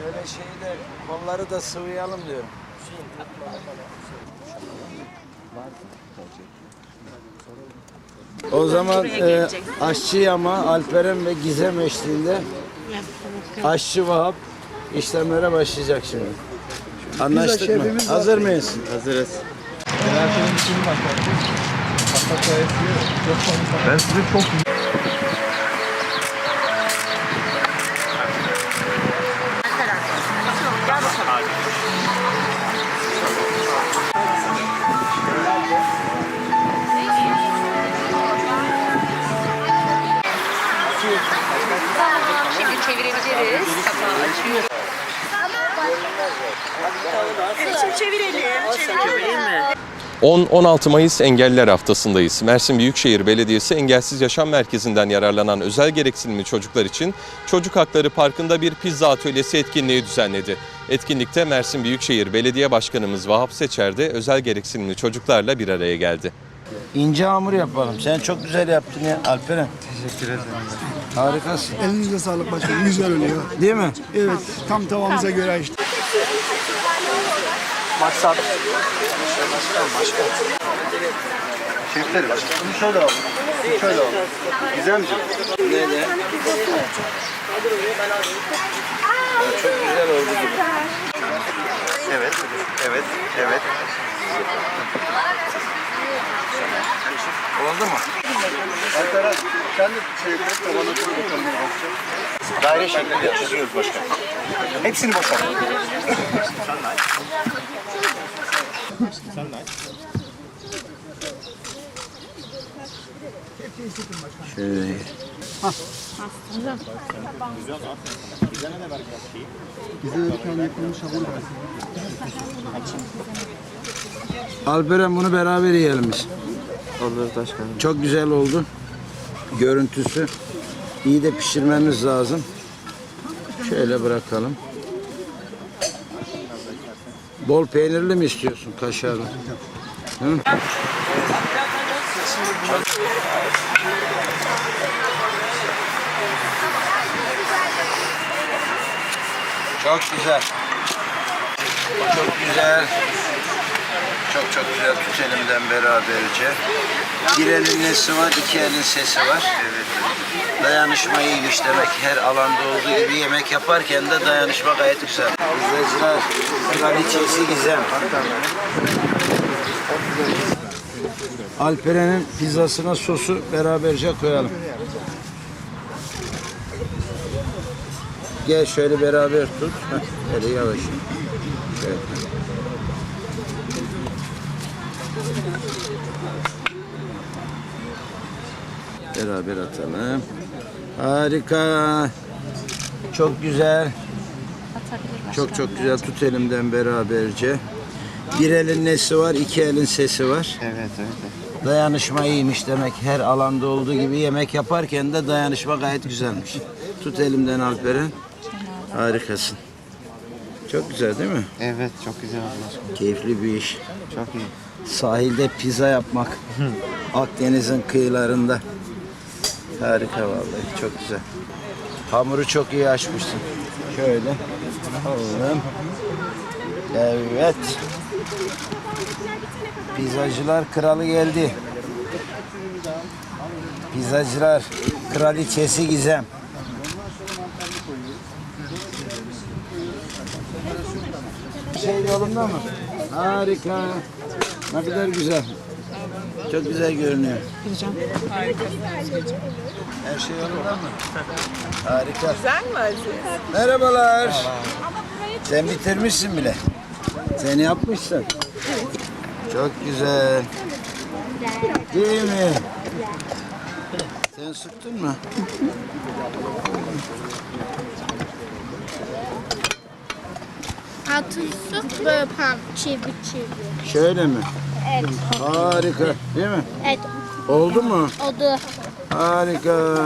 Şöyle şeyi de kolları da sıvayalım diyorum. O zaman e, aşçı ama Alperen ve Gizem eşliğinde aşçı Vahap işlemlere başlayacak şimdi. Anlaştık mı? Hazır mıyız? Hazırız. Ben size çok çevirebiliriz. Kapağı açıyoruz. Şimdi çevirelim. Çevirelim. 10-16 Mayıs Engelliler Haftası'ndayız. Mersin Büyükşehir Belediyesi Engelsiz Yaşam Merkezi'nden yararlanan özel gereksinimli çocuklar için Çocuk Hakları Parkı'nda bir pizza atölyesi etkinliği düzenledi. Etkinlikte Mersin Büyükşehir Belediye Başkanımız Vahap Seçer de özel gereksinimli çocuklarla bir araya geldi. İnce hamur yapalım. Sen çok güzel yaptın ya Alperen. teşekkür ederim. Harikasın. Elinize sağlık başkanım. Güzel oluyor. Değil mi? Evet, tam tavamıza göre işte. Şeflerim, bunu şöyle alalım. Şöyle alalım. Gizemciğim. Ne de? Çok güzel oldu gibi. Evet, evet, evet. Oldu mu? Alperen, sen de şey koy, tavana koy bakalım. Daire şeklinde çiziyoruz başkanım. Hepsini boşalt. Şöyle. Bize kendi yapılmış hamur var. Alperen bunu beraber yiyelim biz. Olur başkanım. Çok güzel oldu. Görüntüsü. İyi de pişirmemiz lazım. Şöyle bırakalım. Bol peynirli mi istiyorsun kaşarlı? Hı? Çok güzel. Çok güzel. Çok çok güzel tut elimden beraberce. Bir elin nesi var, iki elin sesi var. Dayanışmayı güçlemek her alanda olduğu gibi yemek yaparken de dayanışma gayet güzel. Pizzacılar, kraliçesi Gizem. Alperen'in pizzasına sosu beraberce koyalım. Gel şöyle beraber tut. Heh, Öyle yavaş. Şöyle. Beraber atalım. Harika. Çok güzel. Çok çok güzel. Tut elimden beraberce. Bir elin nesi var, iki elin sesi var. Evet, evet. Dayanışma iyiymiş demek. Her alanda olduğu gibi yemek yaparken de dayanışma gayet güzelmiş. Tut elimden Alperen. Harikasın. Çok güzel değil mi? Evet, çok güzel başkanım. Keyifli bir iş. Çok iyi. Sahilde pizza yapmak. Akdeniz'in kıyılarında. Harika vallahi çok güzel. Hamuru çok iyi açmışsın. Şöyle. Alalım. Evet. Pizzacılar kralı geldi. Pizzacılar kraliçesi Gizem. Şey yolunda mı? Harika. Ne kadar güzel. Çok güzel görünüyor. Her şey yolunda mı? Harika. Güzel mi Aziz? Merhabalar. Sen bitirmişsin bile. Sen yapmışsın. Çok güzel. Değil mi? Sen sıktın mı? Altın su böyle pan çevir çevir. Şöyle mi? Evet. Harika. Değil mi? Evet. Oldu mu? Oldu. Harika.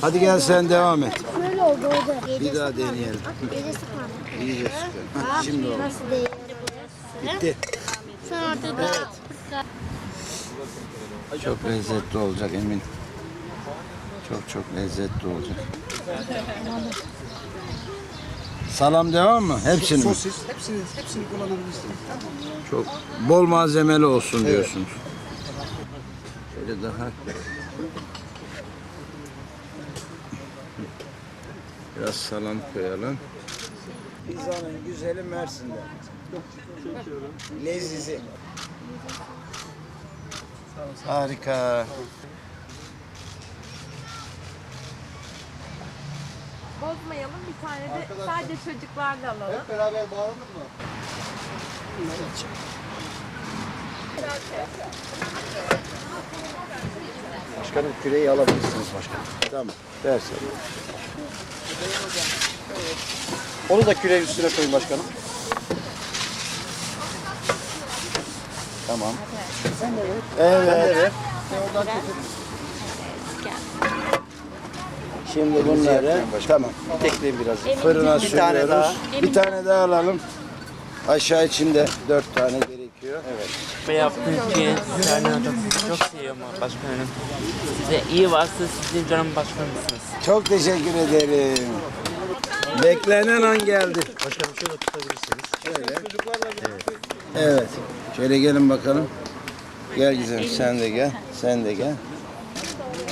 Hadi gel sen devam et. Böyle oldu oldu. Bir daha deneyelim. Gerisi kaldı. İyice süper. Hah, Şimdi oldu. Nasıl değil? Bitti. Sonra da Çok lezzetli olacak emin. Çok çok lezzetli olacak. Salam devam mı? Hepsini mi? Sosis, hepsini, hepsini kullanabilirsiniz. Çok bol malzemeli olsun diyorsunuz. Şöyle daha biraz salam koyalım. Pizzanın güzeli Mersin'de. Lezizi. Harika. Bozmayalım bir tane de sadece çocuklarla alalım. Beraber bağlanır mı? Başkanım küreği alabilirsiniz başkanım. Tamam. Versin. Onu da küreğin üstüne koyun başkanım. Tamam. Evet. Şimdi bunları tamam. Tekleyin biraz. Fırına Bir tane daha. Bir tane daha alalım. Aşağı içinde dört tane gerekiyor. Evet. Ve yaptığınız için yani çok seviyorum başkanım. Size iyi varsa sizin canım başkanımsınız. Çok teşekkür ederim. Beklenen an geldi. Başkanım şöyle tutabilirsiniz. Evet. Evet. Şöyle gelin bakalım. Gel güzel. Sen de gel. Sen de gel.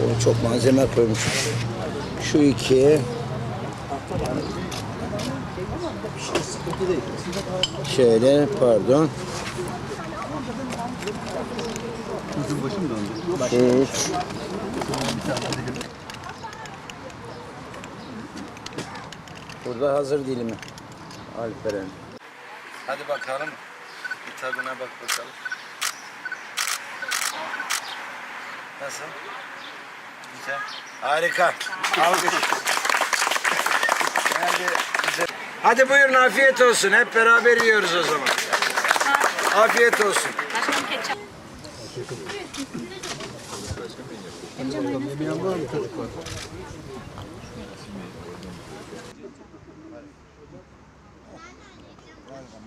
O çok malzeme koymuş. Şu iki. Şöyle pardon. Üç. Burada hazır dilimi. Alperen. Hadi bakalım. Bir tadına bak bakalım. Nasıl? Harika. Alkış. Hadi buyurun afiyet olsun. Hep beraber yiyoruz o zaman. Afiyet olsun.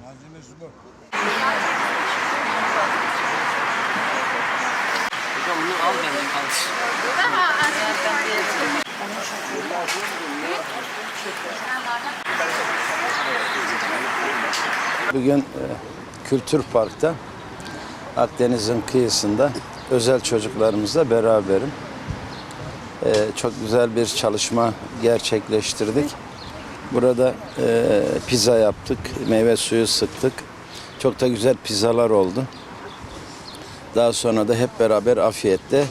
Malzemesi bu. Bugün e, Kültür Park'ta Akdeniz'in kıyısında özel çocuklarımızla beraberim. E, çok güzel bir çalışma gerçekleştirdik. Burada e, pizza yaptık, meyve suyu sıktık. Çok da güzel pizzalar oldu. Daha sonra da hep beraber afiyetle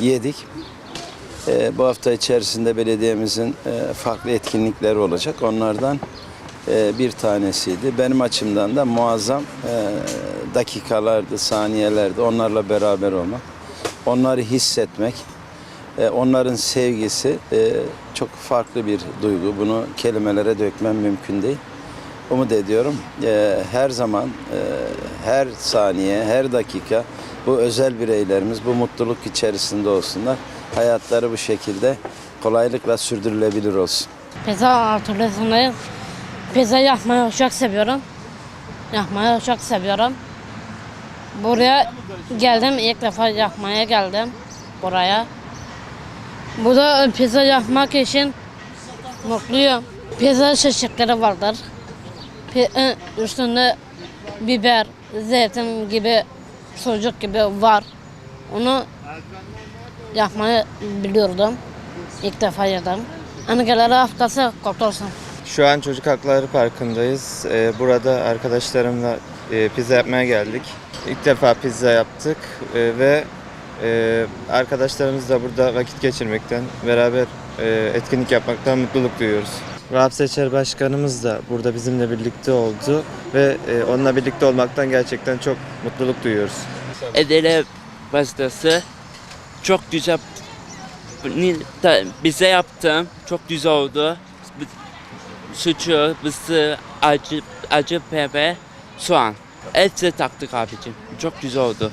yedik. E, bu hafta içerisinde belediyemizin e, farklı etkinlikleri olacak. Onlardan e, bir tanesiydi. Benim açımdan da muazzam e, dakikalardı, saniyelerdi. Onlarla beraber olmak, onları hissetmek, e, onların sevgisi e, çok farklı bir duygu. Bunu kelimelere dökmem mümkün değil. Umut ediyorum e, her zaman, e, her saniye, her dakika bu özel bireylerimiz bu mutluluk içerisinde olsunlar. Hayatları bu şekilde kolaylıkla sürdürülebilir olsun. Pizza atölyesindeyim. Pizza yapmayı çok seviyorum. Yapmayı çok seviyorum. Buraya geldim, ilk defa yapmaya geldim buraya. Burada pizza yapmak için mutluyum. Pizza çeşitleri vardır. E, Üstünde biber, zeytin gibi, sucuk gibi var. Onu yapmayı biliyordum. İlk defa yedim. Angeleri haftası kutlu olsun. Şu an Çocuk Hakları Parkı'ndayız. Ee, burada arkadaşlarımla e, pizza yapmaya geldik. İlk defa pizza yaptık e, ve e, arkadaşlarımızla burada vakit geçirmekten, beraber etkinlik yapmaktan mutluluk duyuyoruz. Rahap Seçer Başkanımız da burada bizimle birlikte oldu ve e, onunla birlikte olmaktan gerçekten çok mutluluk duyuyoruz. Edele pastası çok güzel bize yaptım. Çok güzel oldu. suçu, mısır, acı, acı pepe, soğan. Hepsi taktık abicim. Çok güzel oldu.